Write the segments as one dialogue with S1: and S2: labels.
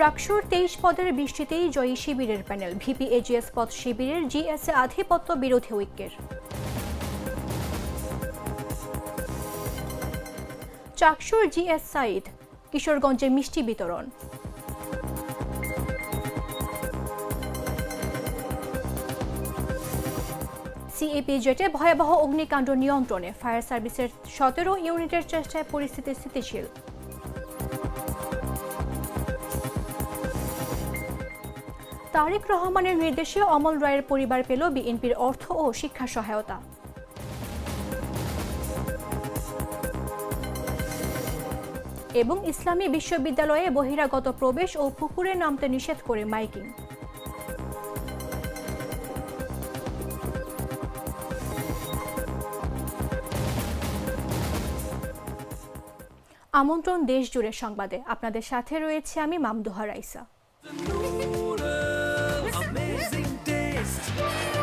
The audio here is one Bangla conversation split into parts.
S1: রাকসুর তেইশ পদের বৃষ্টিতেই জয়ী শিবিরের প্যানেল। ভিপি এজিএস পদ শিবিরের জিএসএ আধিপত্য বিরোধী ঐক্যের। চাকসুর জিএস সাইদ, কিশোরগঞ্জে মিষ্টি বিতরণ। সিএপি জেটে ভয়াবহ অগ্নিকাণ্ড নিয়ন্ত্রণে, ফায়ার সার্ভিসের সতেরো ইউনিটের চেষ্টায় পরিস্থিতি স্থিতিশীল। তারেক রহমানের নির্দেশে অমল রায়ের পরিবার পেল বিএনপির অর্থ ও শিক্ষা সহায়তা। এবং ইসলামী বিশ্ববিদ্যালয়ে বহিরাগত প্রবেশ ও পুকুরে নামতে নিষেধ করে মাইকিং। আমন্ত্রণ দেশ জুড়ে সংবাদে। আপনাদের সাথে রয়েছে আমি মামদোহা রাইসা।
S2: Amazing taste.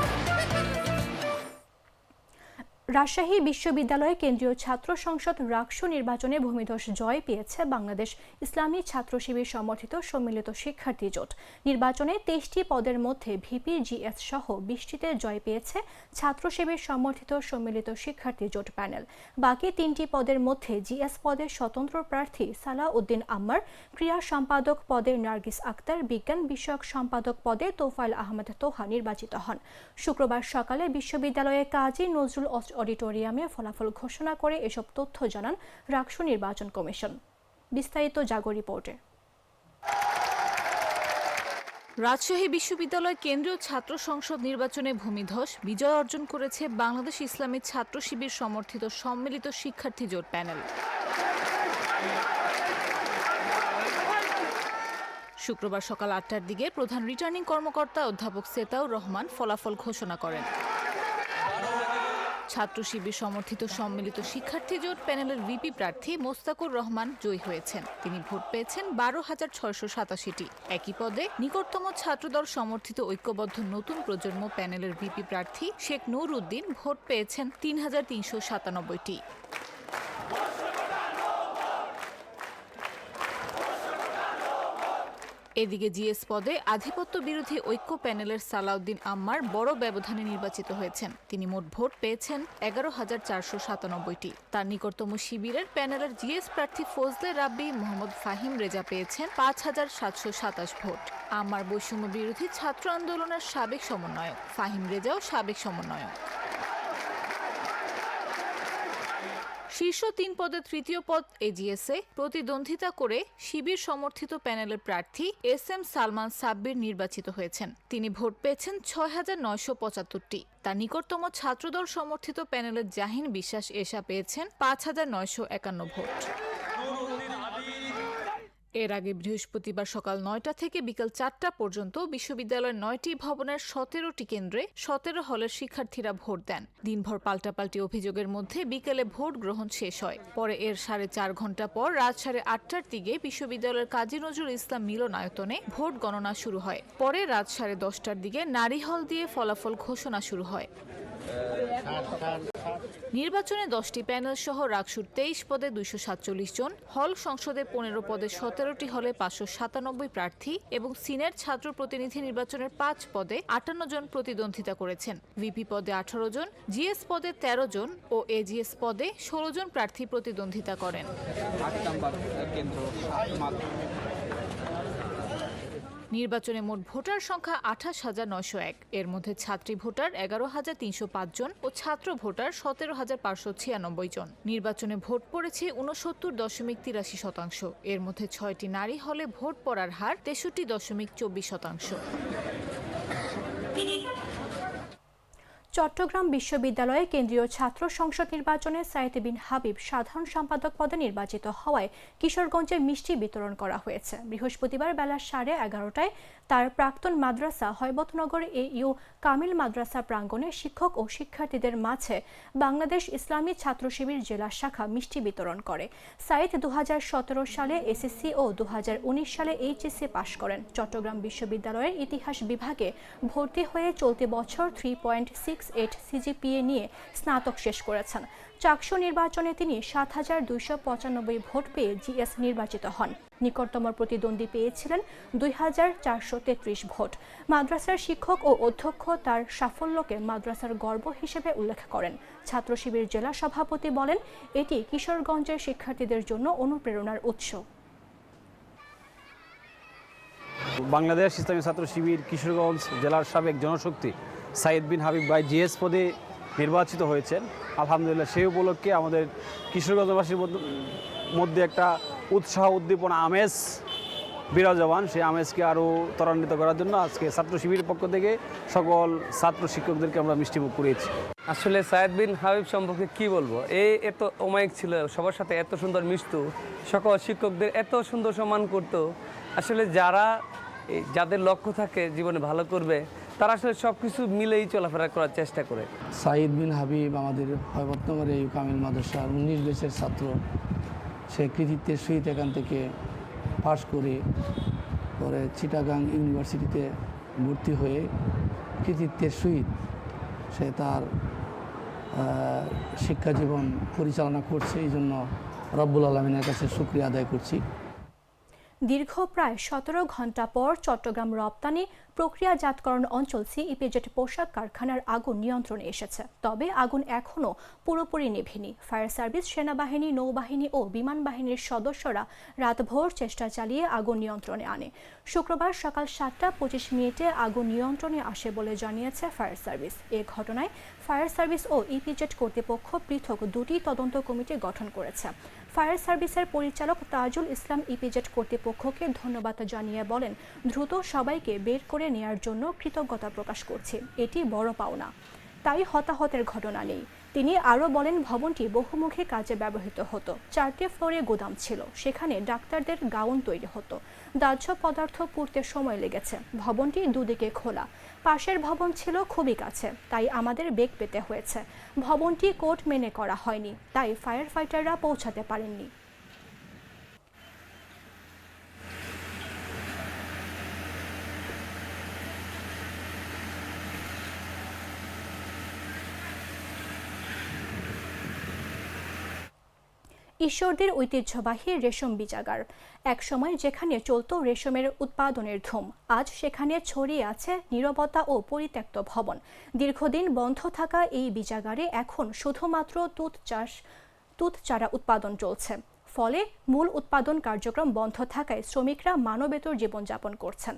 S1: রাজশাহী বিশ্ববিদ্যালয়ে কেন্দ্রীয় ছাত্র সংসদ রাকসু নির্বাচনে ভূমিধস জয় পেয়েছে বাংলাদেশ ইসলামী ছাত্র শিবির সমর্থিত সম্মিলিত শিক্ষার্থী জোট। নির্বাচনে তেইশটি পদের মধ্যে ভিপি, জিএস সহ বিশটিতে জয় পেয়েছে ছাত্র শিবির সমর্থিত সম্মিলিত শিক্ষার্থী জোট প্যানেল। বাকি তিনটি পদের মধ্যে জিএস পদে স্বতন্ত্র প্রার্থী সালাহ উদ্দিন আম্মার ক্রিয়া সম্পাদক পদে নার্গিস আক্তার, বিজ্ঞান বিষয়ক সম্পাদক পদে তোফাইল আহমেদ তোহা নির্বাচিত হন। শুক্রবার সকালে বিশ্ববিদ্যালয়ে কাজী নজরুল অডিটোরিয়ামে ফলাফল ঘোষণা করে এসব তথ্য জানান রাকসু নির্বাচন কমিশন। বিস্তারিত জাগো রিপোর্টে।
S3: রাজশাহী বিশ্ববিদ্যালয় কেন্দ্রীয় ছাত্র সংসদ নির্বাচনে ভূমিধস বিজয় অর্জন করেছে বাংলাদেশ ইসলামী ছাত্র শিবির সমর্থিত সম্মিলিত শিক্ষার্থী জোট প্যানেল। শুক্রবার সকাল আটটার দিকে প্রধান রিটার্নিং কর্মকর্তা অধ্যাপক সেতাউর রহমান ফলাফল ঘোষণা করেন। ছাত্র শিবির সমর্থিত সম্মিলিত শিক্ষার্থী জোট প্যানেলের ভিপি প্রার্থী মোস্তাকুর রহমান জয়ী হয়েছেন। তিনি ভোট পেয়েছেন বারো হাজার ছয়শো সাতাশিটি। একই পদে নিকটতম ছাত্রদল সমর্থিত ঐক্যবদ্ধ নতুন প্রজন্ম প্যানেলের ভিপি প্রার্থী শেখ নুর উদ্দিন ভোট পেয়েছেন তিন হাজার তিনশো সাতানব্বইটি। এদিকে জিএস পদে আধিপত্য বিরোধী ঐক্য প্যানেলের সালাউদ্দিন আম্মার বড় ব্যবধানে নির্বাচিত হয়েছেন। তিনি মোট ভোট পেয়েছেন এগারো হাজার চারশো সাতানব্বইটি। তার নিকটতম শিবিরের প্যানেলের জিএস প্রার্থী ফজলে রাব্বি, মোহাম্মদ ফাহিম রেজা পেয়েছেন পাঁচ হাজার সাতশো সাতাশ ভোট। আম্মার বৈষম্য বিরোধী ছাত্র আন্দোলনের সাবেক সমন্বয়ক, ফাহিম রেজাও সাবেক সমন্বয়ক। শীর্ষ তিন পদে তৃতীয় পদ এজিএসএ। প্রতিদ্বন্দ্বিতা করে শিবির সমর্থিত প্যানেলের প্রার্থী এস এম সালমান সাব্বির নির্বাচিত হয়েছেন। তিনি ভোট পেয়েছেন ছয় হাজার নয়শো পঁচাত্তরটি। তার নিকটতম ছাত্রদল সমর্থিত প্যানেলের জাহিন বিশ্বাস এসা পেয়েছেন পাঁচ হাজার নয়শো একান্ন ভোট। এর আগে বৃহস্পতিবার সকাল নয়টা থেকে বিকাল চারটা পর্যন্ত বিশ্ববিদ্যালয়ের নয়টি ভবনের সতেরোটি কেন্দ্রে সতেরো হলের শিক্ষার্থীরা ভোট দেন। দিনভর পাল্টাপাল্টি অভিযোগের মধ্যে বিকেলে ভোট গ্রহণ শেষ হয়। পরে এর সাড়ে চার ঘণ্টা পর রাত সাড়ে আটটার দিকে বিশ্ববিদ্যালয়ের কাজী নজরুল ইসলাম মিলনায়তনে ভোট গণনা শুরু হয়। পরে রাত সাড়ে দশটার দিকে নারী হল দিয়ে ফলাফল ঘোষণা শুরু হয়। নির্বাচনে দশটি প্যানেল সহ রাকসুর তেইশ পদে দুইশো সাতচল্লিশ জন, হল সংসদে পনেরো পদে সতেরোটি হলে পাঁচশো সাতানব্বই প্রার্থী এবং সিনেট ছাত্র প্রতিনিধি নির্বাচনের পাঁচ পদে আটান্ন জন প্রতিদ্বন্দ্বিতা করেছেন। ভিপি পদে আঠারো জন, জিএস পদে ১৩ জন ও এজিএস পদে ষোলো জন প্রার্থী প্রতিদ্বন্দ্বিতা করেন। নির্বাচনে মোট ভোটার সংখ্যা আঠাশ হাজার নয়শো এক। এর মধ্যে ছাত্রী ভোটার এগারো হাজার তিনশো পাঁচ জন ও ছাত্র ভোটার সতেরো হাজার পাঁচশো ছিয়ানব্বই জন। নির্বাচনে ভোট পড়েছে উনসত্তর দশমিক তিরাশি শতাংশ। এর মধ্যে ছয়টি নারী হলে ভোট পড়ার হার তেষট্টি দশমিক চব্বিশ শতাংশ।
S1: চট্টগ্রাম বিশ্ববিদ্যালয়ে কেন্দ্রীয় ছাত্র সংসদ নির্বাচনে সাইদ বিন হাবিব সাধারণ সম্পাদক পদে নির্বাচিত হওয়ায় কিশোরগঞ্জে মিষ্টি বিতরণ করা হয়েছে। বৃহস্পতিবার বেলা সাড়ে এগারোটায় তার প্রাক্তন মাদ্রাসা হৈবতনগর এ ইউ কামিল মাদ্রাসা প্রাঙ্গণে শিক্ষক ও শিক্ষার্থীদের মাঝে বাংলাদেশ ইসলামী ছাত্র শিবির জেলা শাখা মিষ্টি বিতরণ করে। সাইদ দু সালে এসএসসি ও দু হাজার উনিশ সালে এইচএসসি পাশ করেন। চট্টগ্রাম বিশ্ববিদ্যালয়ের ইতিহাস বিভাগে ভর্তি হয়ে চলতি বছর three point six eight CGPA নিয়ে স্নাতক শেষ করেছেন। চাকসু নির্বাচনে তিনি সাত হাজার দুইশো পঁচানব্বই ভোট পেয়ে জিএস নির্বাচিত হন। নিকটতম প্রতিদ্বন্দ্বী পেয়েছিলেন দুই হাজার চারশো তেত্রিশ ভোট। মাদ্রাসার শিক্ষক ও অধ্যক্ষ তার সাফল্যকে মাদ্রাসার গর্ব হিসেবে উল্লেখ করেন। ছাত্র শিবির জেলা সভাপতি বলেন, এটি কিশোরগঞ্জের শিক্ষার্থীদের জন্য অনুপ্রেরণার উৎস।
S4: বাংলাদেশ ইসলামী ছাত্র শিবির কিশোরগঞ্জ জেলার সাবেক জনশক্তি সাইদ বিন হাবিব ভাই জিএস পদে নির্বাচিত হয়েছেন। আলহামদুলিল্লাহ, সেই উপলক্ষে আমাদের কিশোরগঞ্জবাসীর মধ্যে একটা উৎসাহ, উদ্দীপনা, আমেজ বিরাজমান। সেই আমেজকে আরও ত্বরান্বিত করার জন্য আজকে ছাত্র শিবিরের পক্ষ থেকে সকল ছাত্র শিক্ষকদেরকে আমরা মিষ্টিমুখ করিয়েছি।
S5: আসলে সায়েদ বিন হাবিব সম্পর্কে কি বলব? এই এত অমায়িক ছিল, সবার সাথে এত সুন্দর মিশতো, সকল শিক্ষকদের এত সুন্দর সম্মান করত। আসলে যারা যাদের লক্ষ্য থাকে জীবনে ভালো করবে তারা আসলে সব কিছু মিলেই চলাফেরা করার চেষ্টা করে।
S6: সাইদ বিন হাবিব আমাদের হয়বর্তমানের এই কামিল মাদ্রাসার উনিশ বেসের ছাত্র। সে কৃতিত্বের সহিত এখান থেকে পাশ করে পরে চিটাগাং ইউনিভার্সিটিতে ভর্তি হয়ে কৃতিত্বের সহিত সে তার শিক্ষা জীবন পরিচালনা করছে। এই জন্য রব্বুল আলমিনের কাছে শুক্রিয়া আদায় করছি।
S1: দীর্ঘ প্রায় সতেরো ঘণ্টা পর চট্টগ্রাম রপ্তানি প্রক্রিয়াজাতকরণ অঞ্চল সিইপিজেড পোশাক কারখানার আগুন নিয়ন্ত্রণে এসেছে। তবে আগুন এখনও পুরোপুরি নেভেনি। ফায়ার সার্ভিস, সেনাবাহিনী, নৌবাহিনী ও বিমান বাহিনীর সদস্যরা রাতভর চেষ্টা চালিয়ে আগুন নিয়ন্ত্রণে আনে। শুক্রবার সকাল সাতটা পঁচিশ মিনিটে আগুন নিয়ন্ত্রণে আসে বলে জানিয়েছে ফায়ার সার্ভিস। এ ঘটনায় ফায়ার সার্ভিস ও ইপিজেড কর্তৃপক্ষ পৃথক দুটি তদন্ত কমিটি গঠন করেছে। ফায়ার সার্ভিসের পরিচালক তাজুল ইসলাম ইপিজেট কর্তৃপক্ষকে ধন্যবাদ জানিয়ে বলেন, দ্রুত সবাইকে বের করে নেয়ার জন্য কৃতজ্ঞতা প্রকাশ করছে। এটি বড় পাওনা। তাই হতাহতের ঘটনা নেই। তিনি আরও বলেন, ভবনটি বহুমুখী কাজে ব্যবহৃত হতো। চারটি ফ্লোরে গুদাম ছিল। সেখানে ডাক্তারদের গাউন তৈরি হতো। দাহ্য পদার্থ পুড়তে সময় লেগেছে। ভবনটি দুদিকে খোলা। পাশের ভবন ছিল খুবই কাছে, তাই আমাদের বেগ পেতে হয়েছে। ভবনটি কোর্ট মেনে করা হয়নি, তাই ফায়ার ফাইটাররা পৌঁছাতে পারেননি। ঈশ্বরদের ঐতিহ্যবাহী রেশম বীজাগার। একসময় যেখানে চলত রেশমের উৎপাদনের ধুম, আজ সেখানে ছড়িয়ে আছে নীরবতা ও পরিত্যক্ত ভবন। দীর্ঘদিন বন্ধ থাকা এই বীজাগারে এখন শুধুমাত্র তুঁত চাষ, তুঁত চারা উৎপাদন চলছে। ফলে মূল উৎপাদন কার্যক্রম বন্ধ থাকায় শ্রমিকরা মানবেতর জীবনযাপন করছেন।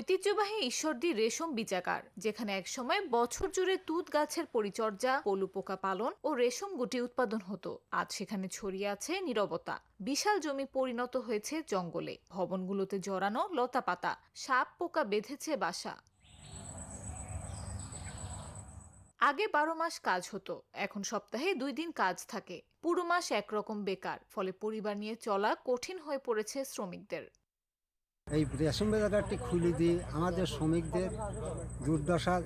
S3: ঐতিহ্যবাহী ঈশ্বরদী রেশম বিচাকার, যেখানে একসময় বছর জুড়ে তুত গাছের পরিচর্যা, পলু পোকা পালন ও রেশম গুটি উৎপাদন হতো। আজ সেখানে ছড়িয়ে আছে নীরবতা। বিশাল জমি পরিণত হয়েছে জঙ্গলে। ভবনগুলোতে জড়ানো লতা পাতা সাপ পোকা বেঁধেছে বাসা। আগে বারো মাস কাজ হতো। এখন সপ্তাহে দুই দিন কাজ থাকে। পুরো মাস একরকম বেকার। ফলে পরিবার নিয়ে চলা কঠিন হয়ে পড়েছে শ্রমিকদের।
S7: এই রেশম বাজারটি খুলে দিয়ে আমাদের শ্রমিকদের দুর্দশা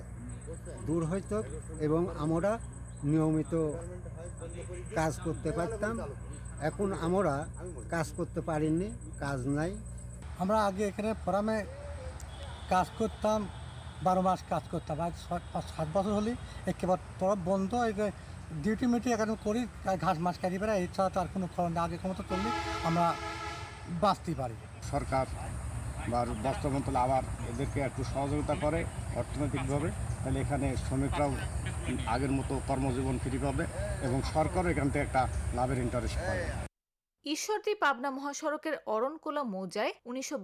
S7: দূর হইত এবং আমরা নিয়মিত কাজ করতে পারতাম। এখন আমরা কাজ করতে পারিনি, কাজ নাই।
S8: আমরা আগে এখানে ফোরামে কাজ করতাম, বারো মাস কাজ করতাম। আজ পাঁচ, সাত বছর হলে একেবারে তরফ বন্ধ ডিউটি মিটি এখন করি ঘাস মাছ কাটি বেড়াই, এছাড়া তো আর কোনো খরচ আগে ক্ষমতা চললে আমরা বাঁচতে পারি।
S9: সরকার বা বস্ত্র মন্ত্রণালয় আবার এদেরকে একটু সহযোগিতা করে অর্থনৈতিকভাবে, তাহলে এখানে শ্রমিকরাও আগের মতো কর্মজীবন ফিরে পাবে এবং সরকারও এখান থেকে একটা লাভের ইন্টারেস্ট পাবে।
S3: ঈশ্বরদী পাবনা মহাসড়কের অরণকোলা মৌজায় উনিশশো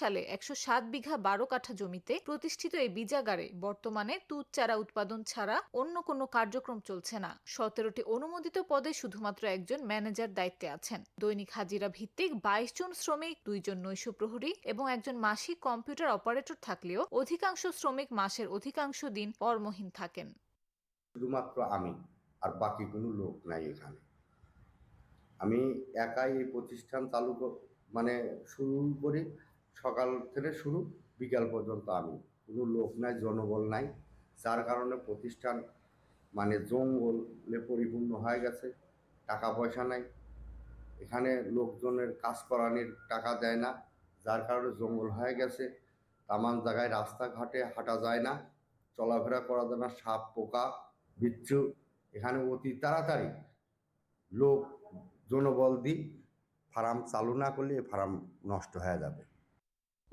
S3: সালে একশো সাত বিঘা বারো কাঠা জমিতে প্রতিষ্ঠিত এই বীজাগারে বর্তমানে তুত চারা উৎপাদন ছাড়া অন্য কোনো কার্যক্রম চলছে না। সতেরোটি অনুমোদিত পদে শুধুমাত্র একজন ম্যানেজার দায়িত্বে আছেন। দৈনিক হাজিরা ভিত্তিক বাইশ জন শ্রমিক, দুইজন নৈশ প্রহরী এবং একজন মাসিক কম্পিউটার অপারেটর থাকলেও অধিকাংশ শ্রমিক মাসের অধিকাংশ দিন কর্মহীন থাকেন।
S10: শুধুমাত্র আমি, আর বাকি কোনো লোক নাই এখানে। আমি একাই এই প্রতিষ্ঠান চালু মানে শুরু করি। সকাল থেকে শুরু, বিকাল পর্যন্ত আমি। কোনো লোক নাই, জনবল নাই। যার কারণে প্রতিষ্ঠান মানে জঙ্গলে পরিপূর্ণ হয়ে গেছে। টাকা পয়সা নাই। এখানে লোকজনের কাজ করানোর টাকা দেয় না। যার কারণে জঙ্গল হয়ে গেছে। তামান জায়গায় রাস্তাঘাটে হাঁটা যায় না। চলাফেরা করা যায় না। সাপ, পোকা, বিচ্ছু। এখানে অতি তাড়াতাড়ি লোক জনবল দিই ফার্ম চালু না করলে এই ফার্ম নষ্ট হয়ে যাবে।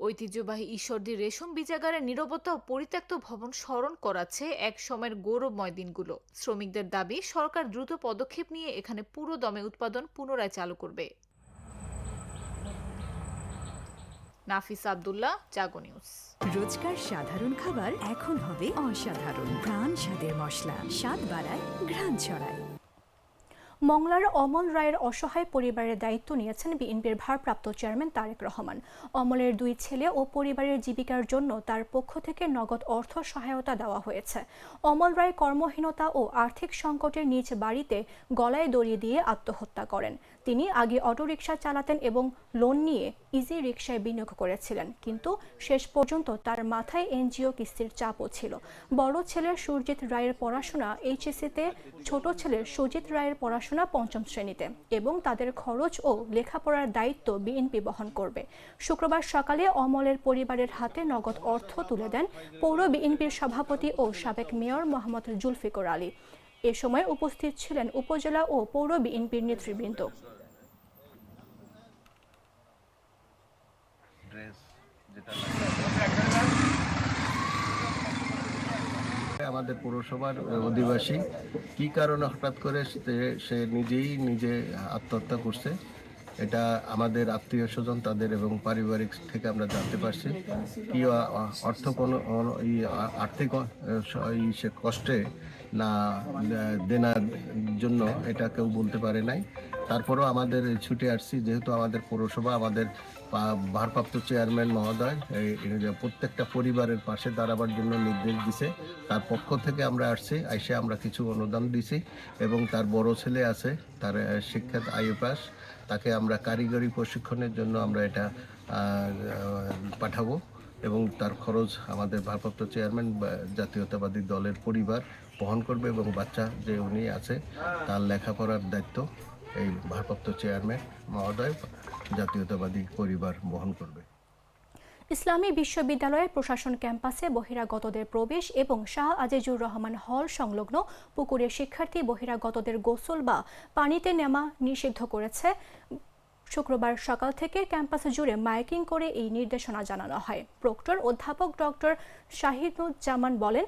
S3: ঐতিহ্যবাহী ঈশ্বরদী রেশম বীজাগারের নিরবতা ও পরিত্যক্ত ভবন স্মরণ করাচ্ছে এক সময়ের গৌরবময় দিনগুলো। শ্রমিকদের দাবি সরকার দ্রুত পদক্ষেপ নিয়ে এখানে পুরো দমে উৎপাদন পুনরায় চালু করবে। নাফিস আব্দুল্লাহ জাগো নিউজ।
S11: রোজকার সাধারণ খাবার এখন হবে অসাধারণ। প্রাণ স্বাদের মশলা স্বাদ বাড়ায় ঘ্রাণ ছড়ায়।
S1: মংলার অমল রায়ের অসহায় পরিবারের দায়িত্ব নিয়েছেন বিএনপির ভারপ্রাপ্ত চেয়ারম্যান তারেক রহমান। অমলের দুই ছেলে ও পরিবারের জীবিকার জন্য তার পক্ষ থেকে নগদ অর্থ সহায়তা দেওয়া হয়েছে। অমল রায় কর্মহীনতা ও আর্থিক সংকটের নিজ বাড়িতে গলায় দড়ি দিয়ে আত্মহত্যা করেন। তিনি আগে অটোরিকশা চালাতেন এবং লোন নিয়ে ইজি রিকশায় বিনিয়োগ করেছিলেন। কিন্তু শেষ পর্যন্ত তার মাথায় এনজিও কিস্তির চাপও ছিল। বড় ছেলের সুরজিৎ রায়ের পড়াশোনা এইচএসসিতে, ছোট ছেলের সুজিত রায়ের পড়াশোনা পঞ্চম শ্রেণীতে এবং তাদের খরচ ও লেখাপড়ার দায়িত্ব বিএনপি বহন করবে। শুক্রবার সকালে অমলের পরিবারের হাতে নগদ অর্থ তুলে দেন পৌর বিএনপির সভাপতি ও সাবেক মেয়র মোহাম্মদ জুলফিকর আলী। এ সময় উপস্থিত ছিলেন উপজেলা ও পৌর বিএনপির নেতৃবৃন্দ।
S9: আমাদের পৌরসভার অধিবাসী, কি কারণে হঠাৎ করে সে- নিজেই নিজে আত্মহত্যা করছে, এটা আমাদের আত্মীয় স্বজন তাদের এবং পারিবারিক থেকে আমরা জানতে পারছি। কি অর্থ কোনো আর্থিক স- কষ্টে না দেনার জন্য এটা কেউ বলতে পারে নাই। তারপরেও আমাদের ছুটে আসছি, যেহেতু আমাদের পৌরসভা আমাদের ভারপ্রাপ্ত চেয়ারম্যান মহোদয় প্রত্যেকটা পরিবারের পাশে দাঁড়াবার জন্য নির্দেশ দিছে। তার পক্ষ থেকে আমরা আসছি আইসে আমরা কিছু অনুদান দিছি এবং তার বড় ছেলে আছে তার আহ, শিক্ষা আইএ পাস তাকে আমরা কারিগরি প্রশিক্ষণের জন্য আমরা এটা পাঠাবো এবং তার খরচ আমাদের ভারপ্রাপ্ত চেয়ারম্যান জাতীয়তাবাদী দলের পরিবার বহন করবে এবং বাচ্চা যে উনি আছে তার লেখাপড়ার দায়িত্ব এই ভারপ্রাপ্ত চেয়ারম্যান মহোদয় জাতীয়তাবাদী পরিবার বহন করবে।
S1: ইসলামী বিশ্ববিদ্যালয়ের প্রশাসন ক্যাম্পাসে বহিরাগতদের প্রবেশ এবং শাহ আজিজুর রহমান হল সংলগ্ন পুকুরে শিক্ষার্থী বহিরাগতদের গোসল বা পানিতে নেমা নিষিদ্ধ করেছে। শুক্রবার সকাল থেকে ক্যাম্পাস জুড়ে মাইকিং করে এই নির্দেশনা জানানো হয়। প্রক্টর অধ্যাপক ডক্টর শাহিদুজ্জামান বলেন,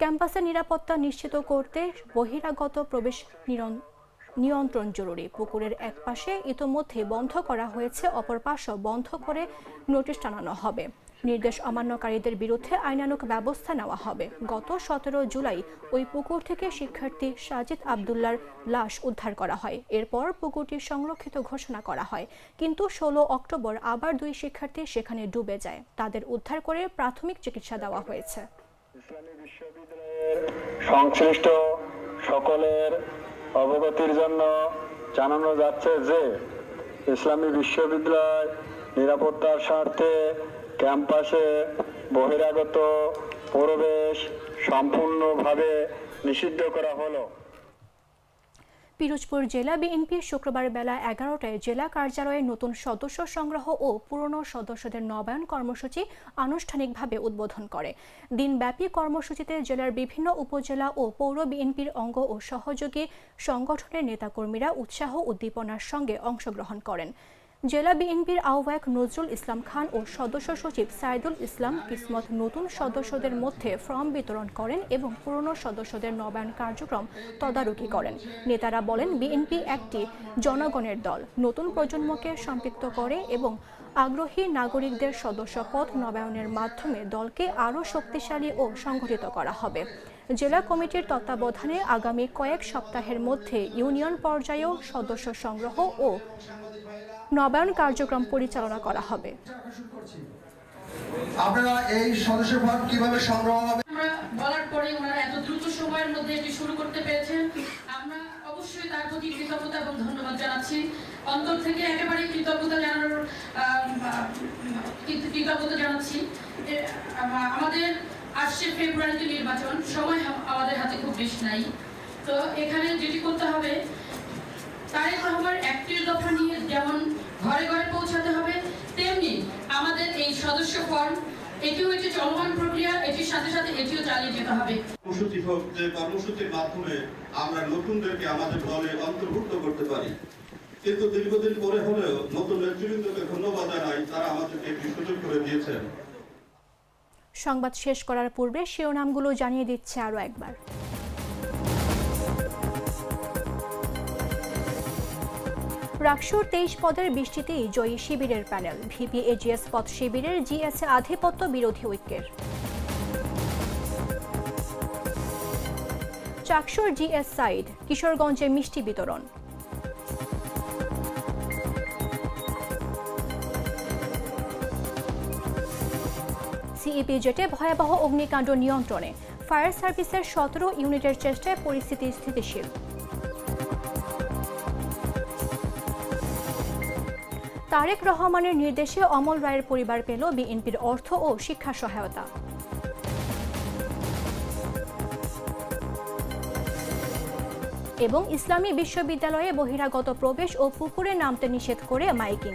S1: ক্যাম্পাসের নিরাপত্তা নিশ্চিত করতে বহিরাগত প্রবেশ নিয়ন্ত্রণ জরুরি। পুকুরের এক পাশে ইতোমধ্যে বন্ধ করা হয়েছে, অপর পাশও বন্ধ করে নোটিশ টানানো হবে। নির্দেশ অমান্যকারীদের বিরুদ্ধে আইনানুক ব্যবস্থা নেওয়া হবে। গত সতেরো জুলাই ওই পুকুর থেকে শিক্ষার্থী সাজিদ আবদুল্লার লাশ উদ্ধার করা হয়। এরপর পুকুরটি সংরক্ষিত ঘোষণা করা হয়। কিন্তু ষোলো অক্টোবর আবার দুই শিক্ষার্থী সেখানে ডুবে যায়। তাদের উদ্ধার করে প্রাথমিক চিকিৎসা দেওয়া হয়েছে।
S12: সংশ্লিষ্ট সকলের অবগতির জন্য জানানো যাচ্ছে যে ইসলামী বিশ্ববিদ্যালয় নিরাপত্তার স্বার্থে ক্যাম্পাসে বহিরাগত প্রবেশ সম্পূর্ণভাবে নিষিদ্ধ করা হলো।
S1: পিরোজপুর জেলা বিএনপি শুক্রবার বেলা এগারোটায় জেলা কার্যালয়ে নতুন সদস্য সংগ্রহ ও পুরনো সদস্যদের নবায়ন কর্মসূচি আনুষ্ঠানিকভাবে উদ্বোধন করে। দিনব্যাপী কর্মসূচিতে জেলার বিভিন্ন উপজেলা ও পৌর বিএনপির অঙ্গ ও সহযোগী সংগঠনের নেতাকর্মীরা উৎসাহ উদ্দীপনার সঙ্গে অংশগ্রহণ করেন। জেলা বিএনপির আহ্বায়ক নজরুল ইসলাম খান ও সদস্য সচিব সাইদুল ইসলাম কিসমত নতুন সদস্যদের মধ্যে ফর্ম বিতরণ করেন এবং পুরনো সদস্যদের নবায়ন কার্যক্রম তদারকি করেন। নেতারা বলেন, বিএনপি একটি জনগণের দল। নতুন প্রজন্মকে সম্পৃক্ত করে এবং আগ্রহী নাগরিকদের সদস্য পদ নবায়নের মাধ্যমে দলকে আরও শক্তিশালী ও সংগঠিত করা হবে। জেলা কমিটির তত্ত্বাবধানে আগামী কয়েক সপ্তাহের মধ্যে ইউনিয়ন পর্যায়েও সদস্য সংগ্রহ ও নবায়ন কার্যক্রম পরিচালনা করা হবে।
S2: আপনারা এই সদস্য পদ কীভাবে সংগ্রহ হবে?
S13: আমরা বলার পরে ওনারা এত দ্রুত সময়ের মধ্যে এটি শুরু করতে পেরেছেন। আমরা অবশ্যই তার প্রতি কৃতজ্ঞতা এবং ধন্যবাদ জানাচ্ছি। অন্তর থেকে একেবারে কৃতজ্ঞতা জানানোর কৃতজ্ঞতা জানাচ্ছি। আমাদের আসছে ফেব্রুয়ারিতে নির্বাচন। সময় আমাদের হাতে খুব বেশি নাই। তো এখানে যেটি করতে হবে তারেক রহমান একত্রিশ দফা নিয়ে যেমন ঘরে ঘরে পৌঁছাতে হবে। তেমনি আমাদের এই সদস্য ফর্ম এটিও একটি চলমান প্রক্রিয়া এটির সাথে সাথে এটিও চালিয়ে যেতে হবে।
S2: কর্মসূচি হোক যে কর্মসূচির মাধ্যমে আমরা নতুনদেরকে আমাদের দলে অন্তর্ভুক্ত করতে পারি। কিন্তু দীর্ঘদিন পরে হলেও নতুন নেতৃবৃন্দকে ধন্যবাদ জানাই তারা আমাদেরকে একটি সুযোগ করে দিয়েছেন।
S1: সংবাদ শেষ করার পূর্বে শিরোনামগুলো জানিয়ে দিচ্ছে আরও একবার। রাকসুর তেইশ পদের বৃষ্টিতেই জয়ী শিবিরের প্যানেল। ভিপি এজিএস পদ শিবিরের জিএস আধিপত্য বিরোধী ঐক্যের। চাকসুর জিএস সাইড কিশোরগঞ্জে মিষ্টি বিতরণ। সিইপি জেটে ভয়াবহ অগ্নিকাণ্ড নিয়ন্ত্রণে। ফায়ার সার্ভিসের সতেরো ইউনিটের চেষ্টায় পরিস্থিতি স্থিতিশীল। তারেক রহমানের নির্দেশে অমল রায়ের পরিবার পেল বিএনপির অর্থ ও শিক্ষা সহায়তা। এবং ইসলামী বিশ্ববিদ্যালয়ে বহিরাগত প্রবেশ ও পুকুরে নামতে নিষেধ করে মাইকিং।